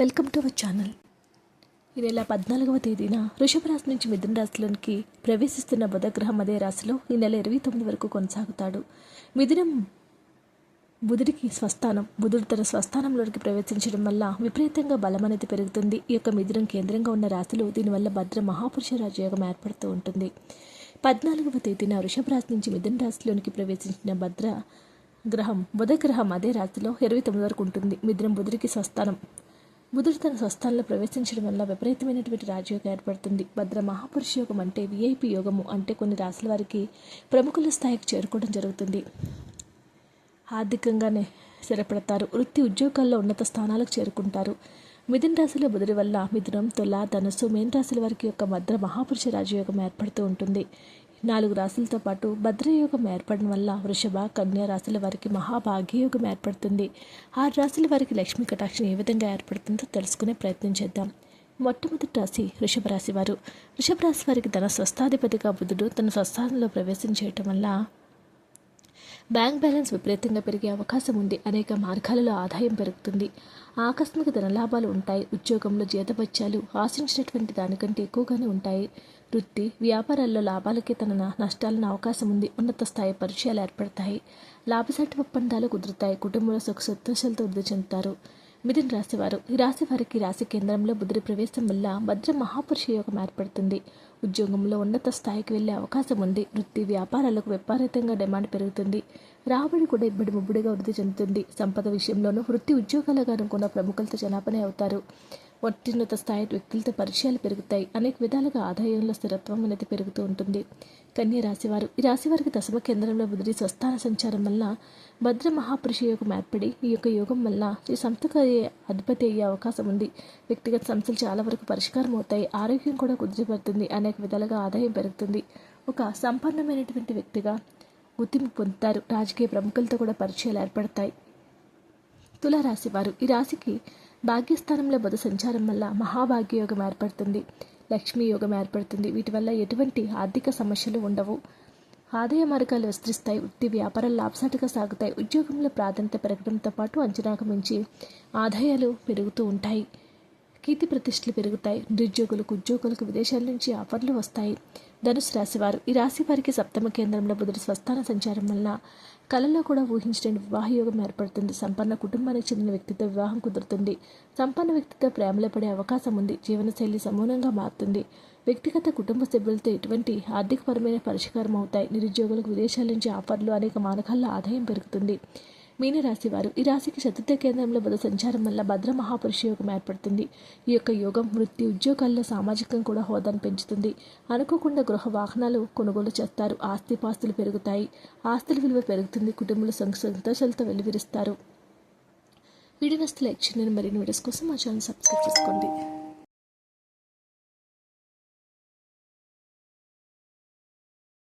Welcome to our channel. ఈ నెల పద్నాలుగవ తేదీన వృషభ రాశి నుంచి మిథున రాశిలోనికి ప్రవేశిస్తున్న బుధగ్రహం అదే రాశిలో ఈ నెల ఇరవై తొమ్మిది వరకు కొనసాగుతాడు. మిథునం బుధుడికి స్వస్థానం బుధుడు తన స్వస్థానంలోకి ప్రవేశించడం వల్ల విపరీతంగా బలం అనేది పెరుగుతుంది. ఈ యొక్క మిథునం కేంద్రంగా ఉన్న రాశులు దీనివల్ల భద్ర మహాపురుష రాజయోగం ఏర్పడుతూ ఉంటుంది. పద్నాలుగవ తేదీన వృషభ రాశి నుంచి మిథున రాశిలోనికి ప్రవేశించిన భద్ర గ్రహం బుధ గ్రహం అదే రాశిలో ఇరవై తొమ్మిది వరకు ఉంటుంది. మిథునం బుధుడికి స్వస్థానం బుధుడు తన స్వస్థాల్లో ప్రవేశించడం వల్ల విపరీతమైనటువంటి రాజయోగం ఏర్పడుతుంది. భద్ర మహాపురుష యోగం అంటే విఐపి యోగము అంటే కొన్ని రాశుల వారికి ప్రముఖుల స్థాయికి చేరుకోవడం జరుగుతుంది. ఆర్థికంగానే స్థిరపడతారు. వృత్తి ఉద్యోగాల్లో ఉన్నత స్థానాలకు చేరుకుంటారు. మిథున రాశిలో బుధుడి వల్ల మిథునం తుల ధనుసు మేన్ రాశుల వారికి యొక్క భద్ర మహాపురుష రాజయోగం ఏర్పడుతూ ఉంటుంది. నాలుగు రాశులతో పాటు భద్రయోగం ఏర్పడడం వల్ల వృషభ కన్యా రాశుల వారికి మహాభాగ్యయోగం ఏర్పడుతుంది. ఆరు రాశుల వారికి లక్ష్మీ కటాక్షం ఏ విధంగా ఏర్పడుతుందో తెలుసుకునే ప్రయత్నం చేద్దాం. మొట్టమొదటి రాశి వృషభ రాశి వారు. వృషభ రాశి వారికి తన స్వస్థాధిపతిగా బుధుడు తన స్వస్థానంలో ప్రవేశం చేయటం వల్ల బ్యాంక్ బ్యాలెన్స్ విపరీతంగా పెరిగే అవకాశం ఉంది. అనేక మార్గాలలో ఆదాయం పెరుగుతుంది. ఆకస్మిక ధనలాభాలు ఉంటాయి. ఉద్యోగంలో జీతభత్యాలు ఆశించినటువంటి దానికంటే ఎక్కువగానే ఉంటాయి. వృత్తి వ్యాపారాల్లో లాభాలకి తన నష్టాలను అవకాశం ఉంది. ఉన్నత స్థాయి పరిచయాలు ఏర్పడతాయి. లాభసాటి ఒప్పందాలు కుదురుతాయి. కుటుంబంలో సుఖ సంతోషాలతో వృద్ధి చెందుతారు. మిథున రాశివారు. ఈ రాశి వారికి రాశి కేంద్రంలో బుద్ధుడి ప్రవేశం వల్ల భద్ర మహాపురుష యోగం ఏర్పడుతుంది. ఉద్యోగంలో ఉన్నత స్థాయికి వెళ్ళే అవకాశం ఉంది. వృత్తి వ్యాపారాలకు విపరీతంగా డిమాండ్ పెరుగుతుంది. రాబడి కూడా ఇబ్బడి ముబ్బడిగా వృద్ధి చెందుతుంది. సంపద విషయంలోనూ వృత్తి ఉద్యోగాలుగా అనుకున్న ప్రముఖులతో జనాపనే అవుతారు. అత్యున్నత స్థాయి వ్యక్తులతో పరిచయాలు పెరుగుతాయి. అనేక విధాలుగా ఆదాయంలో స్థిరత్వం అనేది పెరుగుతూ ఉంటుంది. కన్య రాశివారు. ఈ రాశి వారికి దశమ కేంద్రంలో బుధుడి స్వస్థాన సంచారం వల్ల భద్ర మహాపురుష యోగం ఏర్పడి ఈ యొక్క యోగం వల్ల ఈ సంస్థకు అధిపతి అయ్యే అవకాశం ఉంది. వ్యక్తిగత సమస్యలు చాలా వరకు పరిష్కారం అవుతాయి. ఆరోగ్యం కూడా కుదిరిపడుతుంది అనేక విధాలుగా ఆదాయం పెరుగుతుంది. ఒక సంపన్నమైనటువంటి వ్యక్తిగా గుర్తింపు పొందుతారు. రాజకీయ ప్రముఖులతో కూడా పరిచయాలు ఏర్పడతాయి. తులారాశి వారు ఈ రాశికి భాగ్యస్థానంలో బుధ సంచారం వల్ల మహాభాగ్య యోగం ఏర్పడుతుంది. లక్ష్మీ యోగం ఏర్పడుతుంది. వీటి వల్ల ఎటువంటి ఆర్థిక సమస్యలు ఉండవు. ఆదాయ మార్గాలు విస్తరిస్తాయి. వృత్తి వ్యాపారాలు లాభసాటిగా సాగుతాయి. ఉద్యోగంలో ప్రాధాన్యత పెరగడంతో పాటు అంచనాకు మించి ఆదాయాలు పెరుగుతూ ఉంటాయి. కీర్తి ప్రతిష్టలు పెరుగుతాయి. నిరుద్యోగులకు ఉద్యోగులకు విదేశాల నుంచి ఆఫర్లు వస్తాయి. ధనుసు రాశివారు. ఈ రాశి వారికి సప్తమ కేంద్రంలో బుధుడు స్వస్థాన సంచారం వల్ల కళలో కూడా ఊహించలేని వివాహయోగం ఏర్పడుతుంది. సంపన్న కుటుంబానికి చెందిన వ్యక్తితో వివాహం కుదురుతుంది. సంపన్న వ్యక్తితో ప్రేమలో పడే అవకాశం ఉంది. జీవనశైలి సమూలంగా మారుతుంది. వ్యక్తిగత కుటుంబ సభ్యులతో ఎటువంటి ఆర్థికపరమైన పరిష్కారం అవుతాయి. నిరుద్యోగులకు విదేశాల నుంచి ఆఫర్లు అనేక మార్గాల్లో ఆదాయం పెరుగుతుంది. మీనరాశి వారు ఈ రాశికి చతుర్థ కేంద్రంలో బుధ సంచారం వల్ల భద్ర మహాపురుష యోగం ఏర్పడుతుంది. ఈ యొక్క యోగం వృత్తి ఉద్యోగాల్లో సామాజికం కూడా హోదాను పెంచుతుంది. అనుకోకుండా గృహ వాహనాలు కొనుగోలు చేస్తారు. ఆస్తి పాస్తులు పెరుగుతాయి. ఆస్తుల విలువ పెరుగుతుంది. కుటుంబంలో సంతోషాలతో వెలువరిస్తారు. వీడియో నస్తే లైక్ చేయండి. మరిన్ని వీడియోస్ కోసం మా ఛానల్ సబ్స్క్రైబ్ చేసుకోండి.